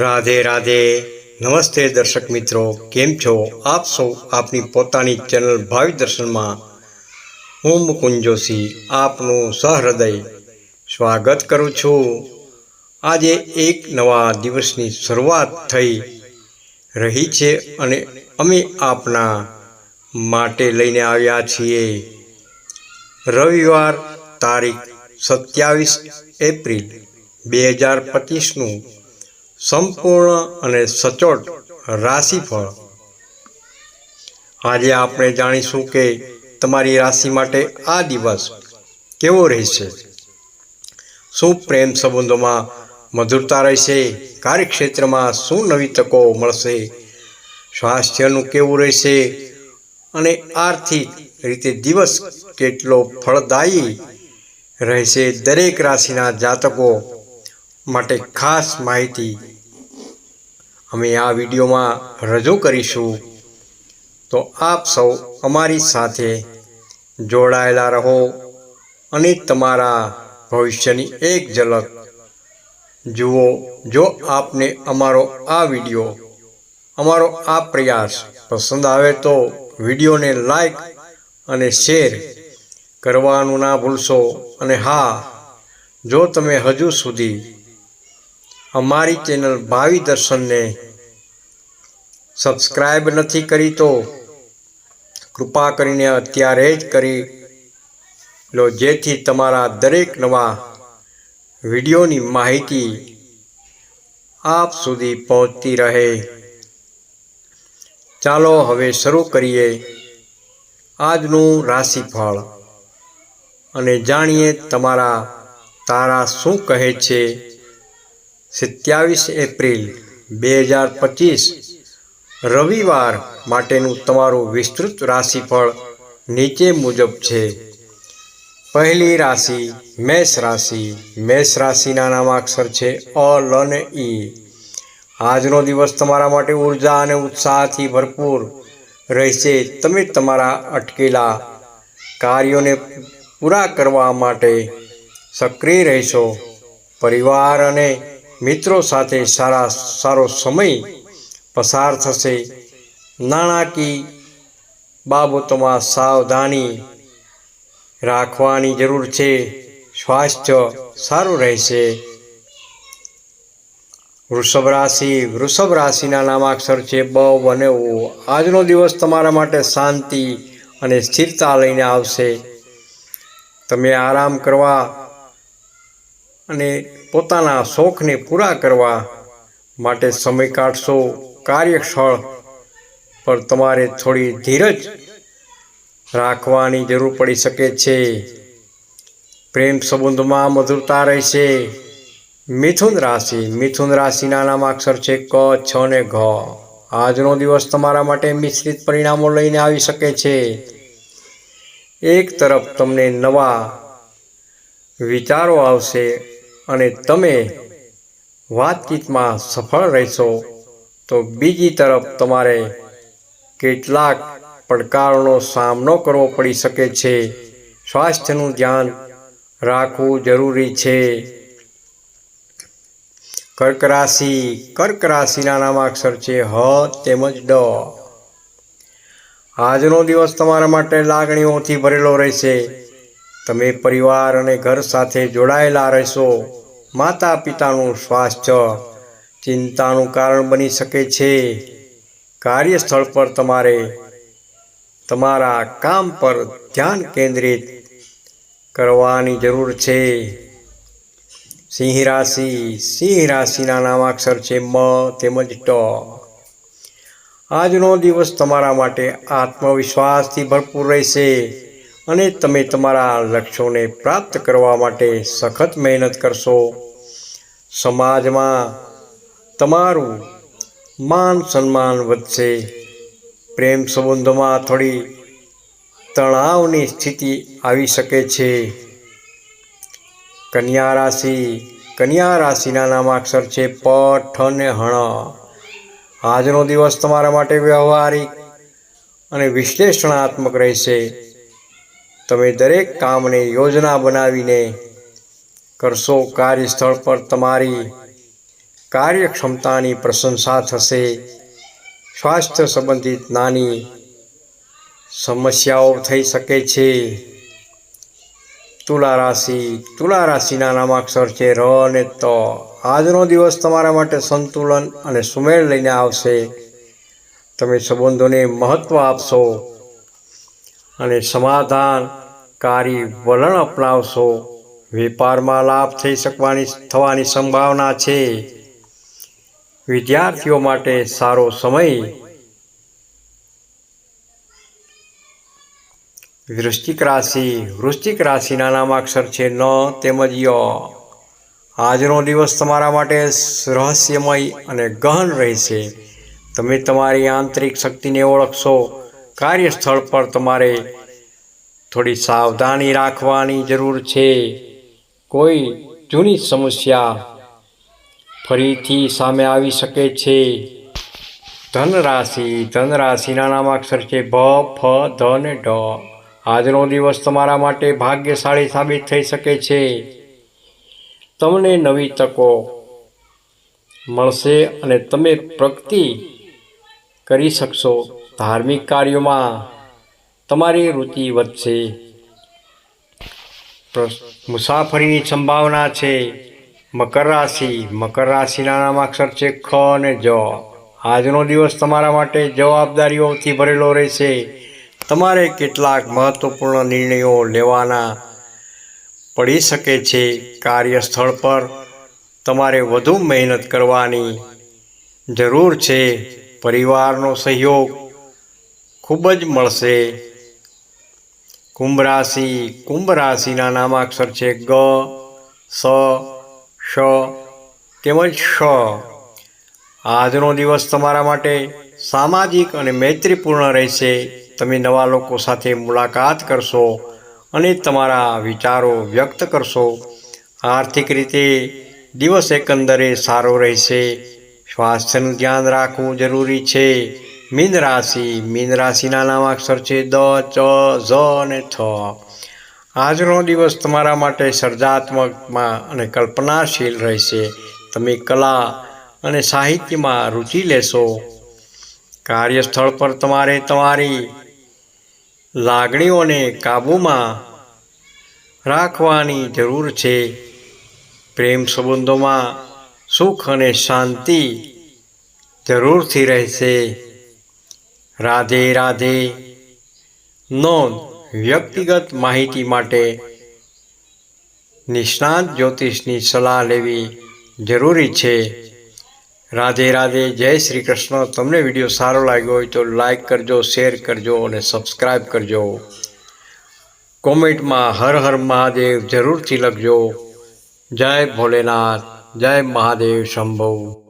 રાધે રાધે. નમસ્તે દર્શક મિત્રો, કેમ છો? આપ સૌ આપની પોતાની ચેનલ ભાવિ દર્શનમાં હું મુકુંદ જોશી, આપનું સહૃદય સ્વાગત કરું છું. આજે એક નવા દિવસની શરૂઆત થઈ રહી છે અને અમે આપના માટે લઈને આવ્યા છીએ. રવિવાર તારીખ સત્યાવીસ એપ્રિલ બે હજાર પચીસનું સંપૂર્ણ અને સચોટ રાશિફળ. આજે આપણે જાણીશું કે તમારી રાશિ માટે આ દિવસ કેવો રહેશે. શું પ્રેમ સંબંધોમાં મધુરતા રહેશે? કાર્યક્ષેત્રમાં શું નવી તકો મળશે? સ્વાસ્થ્યનું કેવું રહેશે? અને આર્થિક રીતે દિવસ કેટલો ફળદાયી રહેશે દરેક રાશિના જાતકો માટે ખાસ માહિતી અમે આ વિડીયોમાં રજૂ કરીશું. તો આપ સૌ અમારી સાથે જોડાયેલા રહો અને તમારા ભવિષ્યની એક ઝલક જુઓ. જો આપને અમારો આ વીડિયો, અમારો આ પ્રયાસ પસંદ આવે તો વિડીયોને લાઈક અને શેર કરવાનું ના ભૂલશો. અને હા, જો તમે હજુ સુધી અમારી ચેનલ ભાવિ દર્શનને સબસ્ક્રાઈબ નથી કરી તો કૃપા કરીને અત્યારે જ કરી લો. જેથી તમારા દરેક નવા વિડીયોની માહિતી આપ સુધી પહોંચતી રહે. ચાલો હવે શરૂ કરીએ આજનું રાશિફળ અને જાણીએ તમારા તારા શું કહે છે. સત્યાવીસ એપ્રિલ બે હજાર પચીસ રવિવાર માટેનું તમારું વિસ્તૃત રાશિફળ નીચે મુજબ છે. પહેલી રાશિ મેષ રાશિ. મેષ રાશિના નામાક્ષર છે અ, લ અને ઈ આજનો દિવસ તમારા માટે ઊર્જા અને ઉત્સાહથી ભરપૂર રહેશે. તમે તમારા અટકેલા કાર્યોને પૂરા કરવા માટે સક્રિય રહેશો. પરિવાર અને મિત્રો સાથે સારા સારો સમય પસાર થશે. નાણાકીય બાબતોમાં સાવધાની રાખવાની જરૂર છે. સ્વાસ્થ્ય સારું રહેશે. વૃષભ રાશિ, વૃષભ રાશિના નામાક્ષર છે બ અને ઓ. આજનો દિવસ તમારા માટે શાંતિ અને સ્થિરતા લઈને આવશે. તમે આરામ કરવા અને પોતાના શોખને પૂરા કરવા માટે સમય કાઢશો. કાર્યસ્થળ પર તમારે થોડી ધીરજ રાખવાની જરૂર પડી શકે છે. પ્રેમ સંબંધમાં મધુરતા રહેશે. મિથુન રાશિ, મિથુન રાશિના નામ અક્ષર છે ક, છ ને ઘ. આજનો દિવસ તમારા માટે મિશ્રિત પરિણામો લઈને આવી શકે છે. એક તરફ તમને નવા વિચારો આવશે. અને તમે વાતચીતમાં સફળ રહેશો, તો બીજી તરફ તમારે કેટલાક પડકારોનો સામનો કરવો પડી શકે છે. સ્વાસ્થ્યનું ધ્યાન રાખવું જરૂરી છે. કર્ક રાશિ કર્ક રાશિના નામાક્ષર છે હ તેમજ ડ. આજનો દિવસ તમારા માટે લાગણીઓથી ભરેલો રહેશે. તમે પરિવાર અને ઘર સાથે જોડાયેલા રહેશો. માતા પિતાનું સ્વાસ્થ્ય ચિંતાનું કારણ બની શકે છે. કાર્યસ્થળ પર તમારે તમારા કામ પર ધ્યાન કેન્દ્રિત કરવાની જરૂર છે. સિંહ રાશિ, સિંહ રાશિના નામાક્ષર છે મ તેમજ ટ. આજનો દિવસ તમારા માટે આત્મવિશ્વાસથી ભરપૂર રહેશે. અને તમે તમારા લક્ષ્યોને પ્રાપ્ત કરવા માટે સખત મહેનત કરશો. સમાજમાં તમારું માન સન્માન વધશે. પ્રેમ સંબંધોમાં થોડી તણાવની સ્થિતિ આવી શકે છે. કન્યા રાશિ, કન્યા રાશિના નામાક્ષર છે પ ઠ ને હણ. આજનો દિવસ તમારા માટે વ્યવહારિક અને વિશ્લેષણાત્મક રહેશે. તમે દરેક કામને યોજના બનાવીને કરશો કાર્યસ્થળ પર તમારી કાર્યક્ષમતાની પ્રશંસા થશે. સ્વાસ્થ્ય સંબંધિત નાની સમસ્યાઓ થઈ શકે છે. તુલા રાશિ, તુલા રાશિના નામાક્ષર છે ર અને ત. આજનો દિવસ તમારા માટે સંતુલન અને સુમેળ લઈને આવશે. તમે સંબંધોને મહત્ત્વ આપશો. અને સમાધાનકારી વલણ અપનાવશો. વેપારમાં લાભ થઈ શકવાની થવાની સંભાવના છે. વિદ્યાર્થીઓ માટે સારો સમય. વૃશ્ચિક રાશિ, વૃશ્ચિક રાશિના નામાક્ષર છે ન તેમજ ય. આજનો દિવસ તમારા માટે રહસ્યમય અને ગહન રહેશે. તમે તમારી આંતરિક શક્તિને ઓળખશો. કાર્યસ્થળ પર તમારે થોડી સાવધાની રાખવાની જરૂર છે. કોઈ જૂની સમસ્યા ફરીથી સામે આવી શકે છે. ધનરાશિ, ધનરાશિના નામાક્ષર છે. ભ, ફ ધ ને ઢ આજનો દિવસ તમારા માટે ભાગ્યશાળી સાબિત થઈ શકે છે. તમને નવી તકો મળશે અને તમે પ્રગતિ કરી શકશો. ધાર્મિક કાર્યોમાં તમારી રુચિ વધશે. મુસાફરીની સંભાવના છે. મકર રાશિ, મકર રાશિના નામાક્ષર છે ખ અને જ. આજનો દિવસ તમારા માટે જવાબદારીઓથી ભરેલો રહેશે. તમારે કેટલાક મહત્વપૂર્ણ નિર્ણયો લેવાના પડી શકે છે. કાર્યસ્થળ પર તમારે વધુ મહેનત કરવાની જરૂર છે. પરિવારનો સહયોગ ખૂબ જ મળશે. કુંભ રાશિ, કુંભ રાશિના નામાક્ષર છે ગ, સ શ તેમજ શ આજનો દિવસ તમારા માટે સામાજિક અને મૈત્રીપૂર્ણ રહેશે. તમે નવા લોકો સાથે મુલાકાત કરશો અને તમારા વિચારો વ્યક્ત કરશો. આર્થિક રીતે દિવસ એકંદરે સારો રહેશે. સ્વાસ્થ્યનું ધ્યાન રાખવું જરૂરી છે. મીન રાશિ, મીન રાશિના નામાક્ષર છે દ, ચ, ઝ અને થ આજનો દિવસ તમારા માટે સર્જાત્મકમાં અને કલ્પનાશીલ રહેશે. તમે કલા અને સાહિત્યમાં રુચિ લેશો. કાર્યસ્થળ પર તમારે તમારી લાગણીઓને કાબૂમાં રાખવાની જરૂર છે. પ્રેમ સંબંધોમાં સુખ અને શાંતિ જરૂરથી રહેશે. રાધે રાધે. નોંધ, વ્યક્તિગત માહિતી માટે નિષ્ણાત જ્યોતિષની સલાહ લેવી જરૂરી છે. રાધે રાધે. જય શ્રી કૃષ્ણ. તમને વીડિયો સારો લાગ્યો હોય તો લાઈક કરજો, શેર કરજો અને સબસ્ક્રાઈબ કરજો. કોમેન્ટમાં હર હર મહાદેવ જરૂરથી લખજો. જય ભોલેનાથ. જય મહાદેવ શંભુ